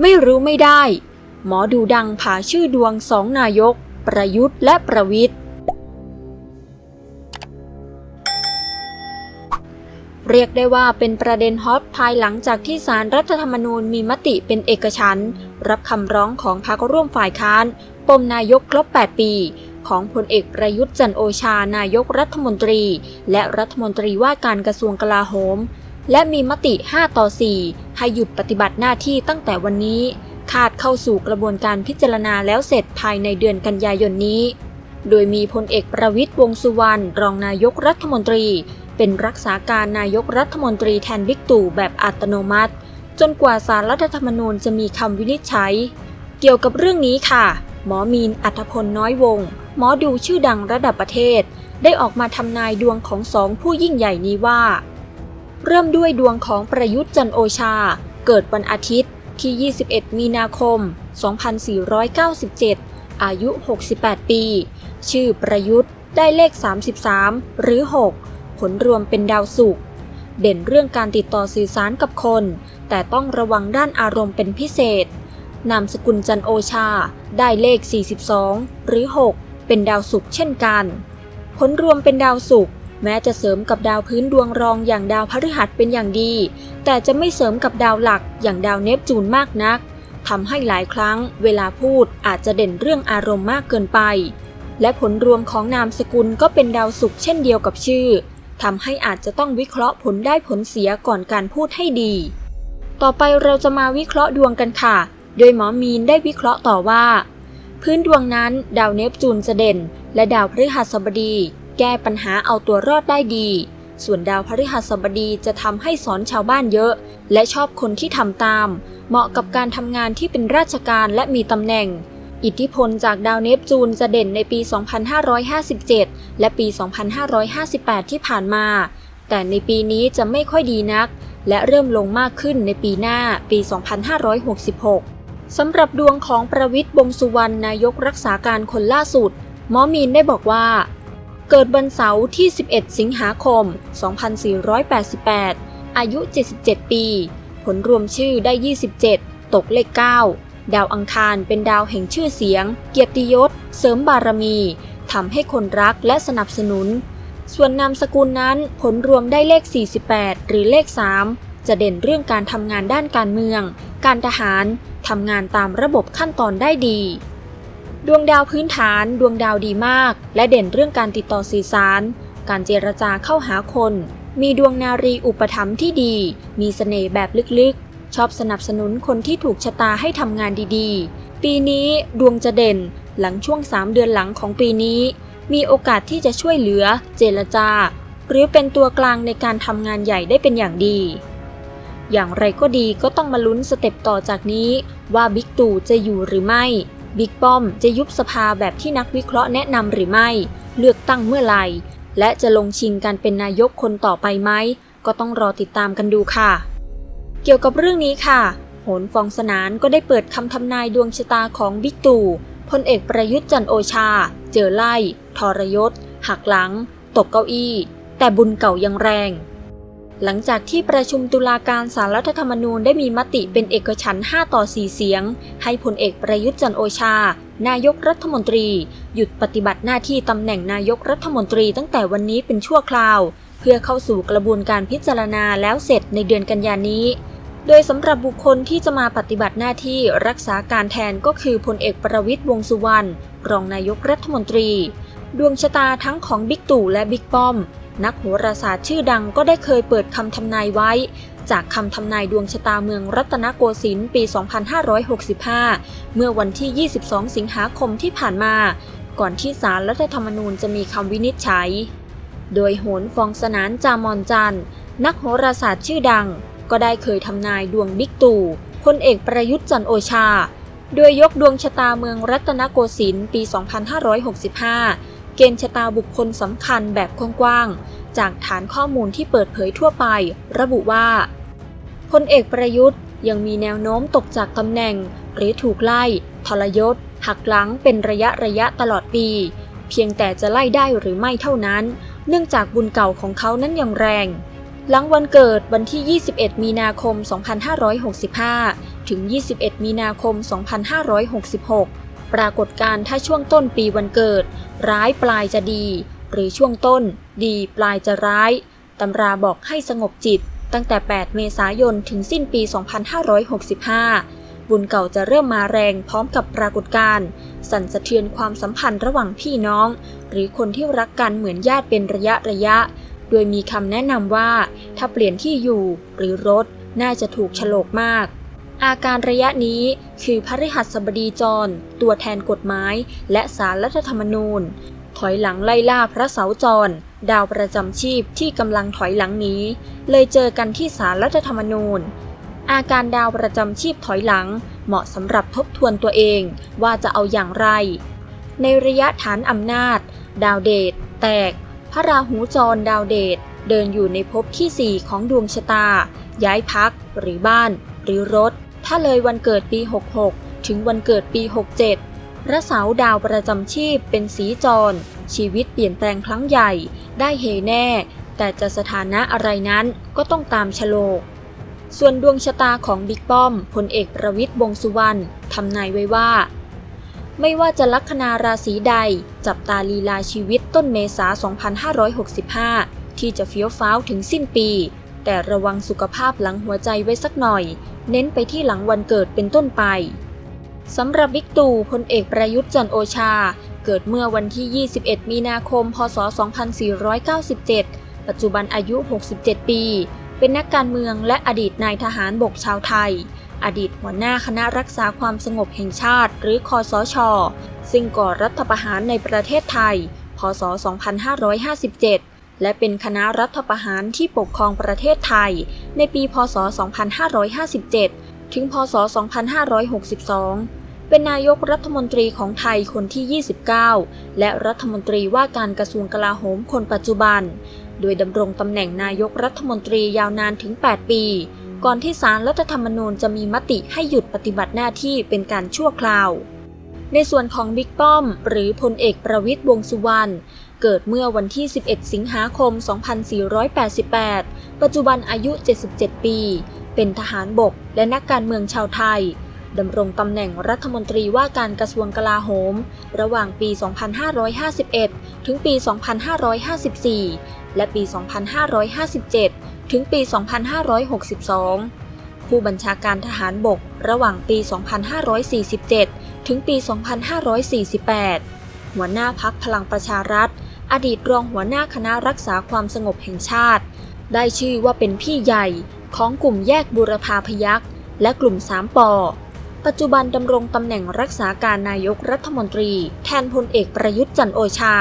ไม่รู้ไม่ได้ หมอดูดังผ่าชื่อดวงสองนายก ประยุทธ์และประวิทย์เรียกได้ว่าเป็นประเด็นฮอตภายหลังจากที่สารรัฐธรรมนูญมีมติเป็นเอกฉันรับคำร้องของพรรคร่วมฝ่ายค้าน ปมนายกครบ 8 ปี ของพลเอกประยุทธ์จันโอชานายกรัฐมนตรี และรัฐมนตรีว่าการกระทรวงกลาโหม และมีมติ 5 ต่อ 4 ให้หยุดปฏิบัติหน้าที่ตั้งแต่วันนี้ คาดเข้าสู่กระบวนการพิจารณาแล้วเสร็จภายในเดือนกันยายนนี้ โดยมีพลเอกประวิทย์วงสุวรรณรองนายกรัฐมนตรี เป็นรักษาการนายกรัฐมนตรีแทนบิ๊กตู่แบบอัตโนมัติ จนกว่าสารรัฐธรรมนูญจะมีคำวินิจฉัย เกี่ยวกับเรื่องนี้ค่ะ หมอมีนอัธพลน้อยวงศ์หมอดูชื่อดังระดับประเทศ ได้ออกมาทำนายดวงของสองผู้ยิ่งใหญ่นี้ว่า เริ่มด้วยดวงของประยุทธ์จันโอชา เกิดวันอาทิตย์ที่ 21 มีนาคม 2497 อายุ 68 ปี ชื่อประยุทธ์ได้เลข 33 หรือ 6 ผลรวมเป็นดาวศุกร์เด่นเรื่องการติดต่อสื่อสารกับคน แต่ต้องระวังด้านอารมณ์เป็นพิเศษ นามสกุลจันโอชา ได้เลข 42 หรือ 6 เป็นดาวศุกร์เช่นกัน ผลรวมเป็นดาวศุกร์ แม้จะเสริมกับดาวพื้นดวงรองอย่างดาวพฤหัสเป็นอย่างดี แต่จะไม่เสริมกับดาวหลักอย่างดาวเนปจูนมากนักทำให้หลายครั้งเวลาพูดอาจจะเด่นเรื่องอารมณ์มากเกินไป และผลรวมของนามสกุลก็เป็นดาวศุกร์เช่นเดียวกับชื่อทำให้อาจจะต้องวิเคราะห์ผลได้ผลเสียก่อนการพูดให้ดี ต่อไปเราจะมาวิเคราะห์ดวงกันค่ะ โดยหมอมีนได้วิเคราะห์ต่อว่า พื้นดวงนั้นดาวเนปจูนจะเด่น และดาวพฤหัสบดี แก้ปัญหาเอาตัวรอดได้ดี ส่วนดาวพฤหัสบดีจะทำให้สอนชาวบ้านเยอะ และชอบคนที่ทำตาม เหมาะกับการทำงานที่เป็นราชการและมีตำแหน่ง อิทธิพลจากดาวเนปจูนจะเด่นในปี 2557 และปี 2558 ที่ผ่านมา แต่ในปีนี้จะไม่ค่อยดีนัก และเริ่มลงมากขึ้นในปีหน้าปี 2566สำหรับดวงของประวิทย์วงสุวรรณนายกรักษาการคนล่าสุด หมอมีนได้บอกว่า เกิดวันเสาร์ที่ 11 สิงหาคม 2488 อายุ 77 ปี ผลรวมชื่อได้ 27 ตกเลข 9 ดาวอังคารเป็นดาวแห่งชื่อเสียง เกียรติยศ เสริมบารมีทำให้คนรักและสนับสนุน ส่วนนามสกุลนั้นผลรวมได้เลข 48 หรือเลข 3 จะเด่นเรื่องการทำงานด้านการเมือง การทหารทำงานตามระบบขั้นตอนได้ดี ดวงดาวพื้นฐาน ดวงดาวดีมาก และเด่นเรื่องการติดต่อสื่อสาร การเจรจาเข้าหาคน มีดวงนารีอุปถัมภ์ที่ดี มีเสน่ห์แบบลึกๆ ชอบสนับสนุนคนที่ถูกชะตาให้ทำงานดีๆ ปีนี้ดวงจะเด่น หลังช่วง 3 เดือนหลังของปีนี้ มีโอกาสที่จะช่วยเหลือ เจรจา หรือเป็นตัวกลางในการทำงานใหญ่ได้เป็นอย่างดี อย่างไรก็ดีก็ต้องมาลุ้นสเต็ปต่อจากนี้ ว่าบิ๊กตู่จะอยู่หรือไม่ บิ๊กป้อมจะยุบสภาแบบที่นักวิเคราะห์แนะนำหรือไม่ เลือกตั้งเมื่อไหร่ และจะลงชิงการเป็นนายกคนต่อไปไหม ก็ต้องรอติดตามกันดูค่ะ เกี่ยวกับเรื่องนี้ค่ะ โหนฟองสนานก็ได้เปิดคำทำนายดวงชะตาของบิ๊กตู่พลเอกประยุทธ์จันโอชา เจอไล่ ทรยศ หักหลัง ตกเก้าอี้ แต่บุญเก่ายังแรง หลังจากที่ประชุมตุลาการสารรัฐธรรมนูญได้มีมติเป็นเอกฉันท์5ต่อ 4 เสียง ให้พลเอกประยุทธ์จันโอชา นายกรัฐมนตรี หยุดปฏิบัติหน้าที่ตำแหน่งนายกรัฐมนตรีตั้งแต่วันนี้เป็นชั่วคราว เพื่อเข้าสู่กระบวนการพิจารณาแล้วเสร็จในเดือนกันยานี้ โดยสำหรับบุคคลที่จะมาปฏิบัติหน้าที่รักษาการแทนก็คือพลเอกประวิทย์วงสุวรรณรองนายกรัฐมนตรี ดวงชะตาทั้งของบิ๊กตู่และบิ๊กป้อม นักโหราศาสตร์ชื่อดังก็ได้เคยเปิดคำทำนายไว้ จากคำทำนายดวงชะตาเมืองรัตนโกสินทร์ปี 2565 เมื่อวันที่ 22 สิงหาคมที่ผ่านมา ก่อนที่ศาลรัฐธรรมนูญจะมีคำวินิจฉัย โดยโหนฟองสนานจามอนจันทร์นักโหราศาสตร์ชื่อดัง ก็ได้เคยทำนายดวงบิ๊กตู่พลเอกประยุทธ์จันโอชา โดยยกดวงชะตาเมืองรัตนโกสินทร์ปี 2565 เกณฑ์ชะตาบุคคลสำคัญแบบกว้างๆ จากฐานข้อมูลที่เปิดเผยทั่วไป ระบุว่า พลเอกประยุทธ์ยังมีแนวโน้มตกจากตำแหน่ง หรือถูกไล่ ทรยศ หักหลังเป็นระยะระยะตลอดปี เพียงแต่จะไล่ได้หรือไม่เท่านั้น เนื่องจากบุญเก่าของเขานั้นยังแรง หลังวันเกิดวันที่ 21 มีนาคม 2565 ถึง 21 มีนาคม 2566 ปรากฏการณ์ถ้าช่วงต้นปีวันเกิด ร้ายปลายจะดี หรือช่วงต้น ดีปลายจะร้ายตำราบอกให้สงบจิต ตั้งแต่ 8 เมษายนถึงสิ้นปี 2565 บุญเก่าจะเริ่มมาแรงพร้อมกับปรากฏการณ์สั่นสะเทือนความสัมพันธ์ระหว่างพี่น้อง หรือคนที่รักกันเหมือนญาติเป็นระยะระยะ โดยมีคำแนะนำว่า ถ้าเปลี่ยนที่อยู่หรือรถน่าจะถูกฉลกมาก อาการระยะนี้คือพฤหัสบดีจร ตัวแทนกฎหมาย และสารรัฐธรรมนูญ ถอยหลังไล่ล่าพระเสาจร ดาวประจำชีพที่กำลังถอยหลังนี้ เลยเจอกันที่สารรัฐธรรมนูญ อาการดาวประจำชีพถอยหลัง เหมาะสำหรับทบทวนตัวเองว่าจะเอาอย่างไร ในระยะฐานอำนาจ ดาวเดชแตก พระราหูจรดาวเดชเดินอยู่ในภพที่ 4 ของดวงชะตา ย้ายพัก หรือบ้าน หรือรถ ถ้าเลยวันเกิดปี 66 ถึงวันเกิดปี 67 พระเสาดาวประจำชีพเป็นสีจร ชีวิตเปลี่ยนแปลงครั้งใหญ่ ได้เฮแน่ แต่จะสถานะอะไรนั้นก็ต้องตามฉลก ส่วนดวงชะตาของบิ๊กป้อมพลเอกประวิตยวงสุวรรณทำนายไว้ว่า ไม่ว่าจะลัคนาราศีใด จับตาลีลาชีวิตต้นเมษา 2565 ที่จะเฟี้ยวฟ้าวถึงสิ้นปี แต่ระวังสุขภาพหลังหัวใจไว้สักหน่อย เน้นไปที่หลังวันเกิดเป็นต้นไปสำหรับบิ๊กตู่พลเอกประยุทธ์จันโอชา เกิดเมื่อวันที่ 21 มีนาคม พศ 2497 ปัจจุบันอายุ 67 ปี เป็นนักการเมืองและอดีตนายทหารบกชาวไทย อดีตหัวหน้าคณะรักษาความสงบแห่งชาติ หรือคอสช ซึ่งก่อรัฐประหารในประเทศไทย พศ 2557 และเป็นคณะรัฐประหารที่ปกครองประเทศไทย ในปี พศ 2557 ถึง พศ 2562 เป็นนายกรัฐมนตรีของไทยคนที่ 29 และรัฐมนตรีว่าการกระทรวงกลาโหมคนปัจจุบัน โดยดำรงตำแหน่งนายกรัฐมนตรียาวนานถึง 8 ปี ก่อนที่ศาลรัฐธรรมนูญจะมีมติให้หยุดปฏิบัติหน้าที่เป็นการชั่วคราวในส่วนของบิ๊กป้อม หรือพลเอกประวิตยวงสุวรรณ เกิดเมื่อวันที่ 11 สิงหาคม 2488 ปัจจุบันอายุ 77 ปี เป็นทหารบกและนักการเมืองชาวไทยดำรงตำแหน่งรัฐมนตรีว่าการกระทรวงกลาโหม ระหว่างปี 2551 ถึงปี 2554 และปี 2557 ถึงปี 2562 ผู้บัญชาการทหารบกระหว่างปี 2547 ถึงปี 2548 หัวหน้าพักพลังประชารัฐ อดีตรองหัวหน้าคณะรักษาความสงบแห่งชาติ ได้ชื่อว่าเป็นพี่ใหญ่ของกลุ่มแยกบุรพาพยักษ์และกลุ่มสามปอปัจจุบันดำรงตำแหน่งรักษาการนายกรัฐมนตรี แทนพลเอกประยุทธ์จันโอชา